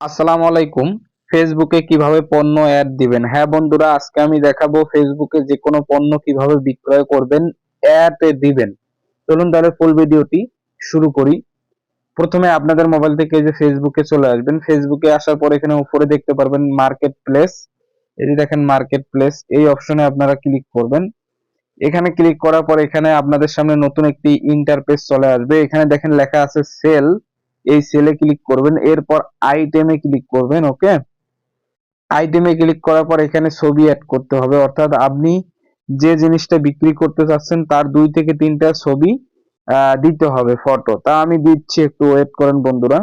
আসসালামু আলাইকুম। ফেসবুকে কীভাবে পণ্য অ্যাড দিবেন? হ্যাঁ বন্ধুরা, আজকে আমি দেখাবো ফেসবুকে যে কোনো পণ্য কীভাবে বিক্রয় করবেন অ্যাড দিবেন। চলুন তাহলে ফুল ভিডিওটি শুরু করি। প্রথমে আপনাদের মোবাইল থেকে যে ফেসবুকে চলে আসবেন। ফেসবুকে আসার পর এখানে উপরে দেখতে পারবেন মার্কেট প্লেস এই দেখেন মার্কেট প্লেস এই অপশনে আপনারা ক্লিক করবেন। এখানে ক্লিক করার পর এখানে আপনাদের সামনে নতুন একটি ইন্টারফেস চলে আসবে। এখানে দেখেন লেখা আছে সেল এই সেলে ক্লিক করবেন, এরপর আইটেমে ক্লিক করবেন ওকে আইটেমে ক্লিক করার পর এখানে ছবি অ্যাড করতে হবে, অর্থাৎ আপনি যে জিনিসটা বিক্রি করতে চাচ্ছেন, তার দুই থেকে তিনটা ছবি দিতে হবে ফটো তা আমি দিচ্ছি, একটু ওয়েট করেন বন্ধুরা।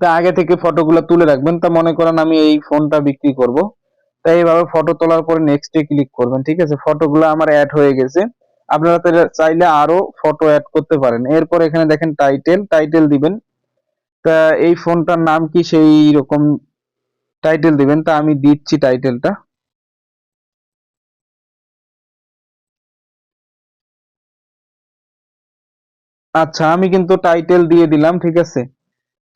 তা আগে থেকে ফটোগুলো তুলে রাখবেন, তা মনে করেন আমি এই ফোনটা বিক্রি করব। তাই এইভাবে ফটো তোলার পরে নেক্সটে ক্লিক করবেন, ঠিক আছে? ফটোগুলো আমার অ্যাড হয়ে গেছে। আপনারা চাইলে আরও ফটো অ্যাড করতে পারেন। এরপর এখানে দেখেন টাইটেল টাইটেল দিবেন। তা এই ফোনটার নাম কি সেই রকম টাইটেল দিবেন? তা আমি দিচ্ছি টাইটেলটা আচ্ছা আমি কিন্তু টাইটেল দিয়ে দিলাম, ঠিক আছে?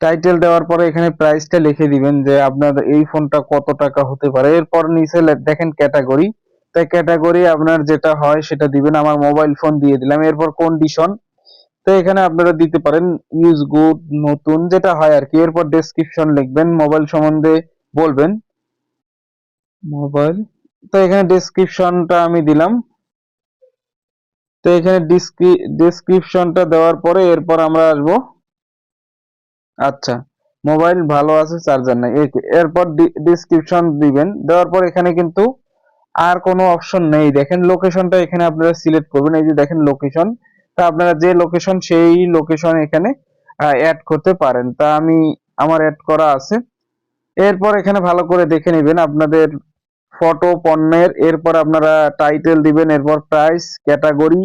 টাইটেল দেওয়ার পরে এখানে প্রাইসটা লিখে দিবেন যে আপনার এই ফোনটা কত টাকা হতে পারে। এরপর নিচে দেখেন ক্যাটাগরি তাই ক্যাটাগরি আপনার যেটা হয় সেটা দিবেন। আমার মোবাইল ফোন দিয়ে দিলাম। এরপর কন্ডিশন তো এখানে আপনারা দিতে পারেন ইউজ গুড নতুন, যেটা হয় আর কি। এরপর ডেসক্রিপশন লিখবেন মোবাইল সম্বন্ধে বলবেন। মোবাইল তো এখানে ডেসক্রিপশনটা আমি দিলাম। তো এখানে ডেসক্রিপশনটা দেওয়ার পরে এরপর আমরা আসব। আচ্ছা মোবাইল ভালো আছে চার্জার নাই। এরপর ডেসক্রিপশন দিবেন। দেওয়ার পর এখানে কিন্তু আর কোনো অপশন নেই। দেখেন লোকেশনটা এখানে আপনারা সিলেক্ট করবেন। এই যে দেখেন লোকেশন তা আপনারা যে লোকেশন সেই লোকেশন এখানে অ্যাড করতে পারেন। তা আমি, আমার অ্যাড করা আছে। এরপর এখানে ভালো করে দেখে নেবেন আপনাদের ফটো পণ্যের। এরপর আপনারা টাইটেল দিবেন, এরপর প্রাইস ক্যাটাগরি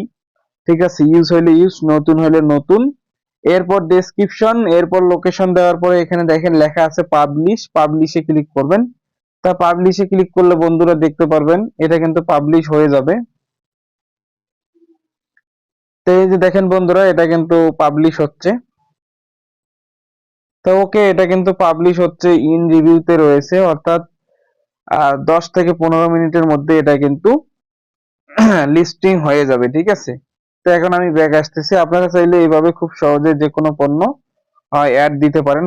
ঠিক আছে? ইউজ হইলে ইউজ নতুন হইলে নতুন। এরপর ডেসক্রিপশন এরপর লোকেশন দেওয়ার পরে এখানে দেখেন লেখা আছে পাবলিশ পাবলিশে ক্লিক করবেন। তা পাবলিশে ক্লিক করলে বন্ধুরা দেখতে পারবেন, এটা কিন্তু পাবলিশ হয়ে যাবে। তো এই যে দেখেন বন্ধুরা, এটা কিন্তু পাবলিশ হচ্ছে। তো ওকে এটা কিন্তু পাবলিশ হচ্ছে ইন রিভিউতে রয়েছে, অর্থাৎ দশ থেকে পনেরো মিনিটের মধ্যে এটা কিন্তু লিস্টিং হয়ে যাবে, ঠিক আছে? তো এখন আমি ব্যাগ আসতেছি। আপনারা চাইলে এইভাবে খুব সহজে যে কোনো পণ্য অ্যাড দিতে পারেন।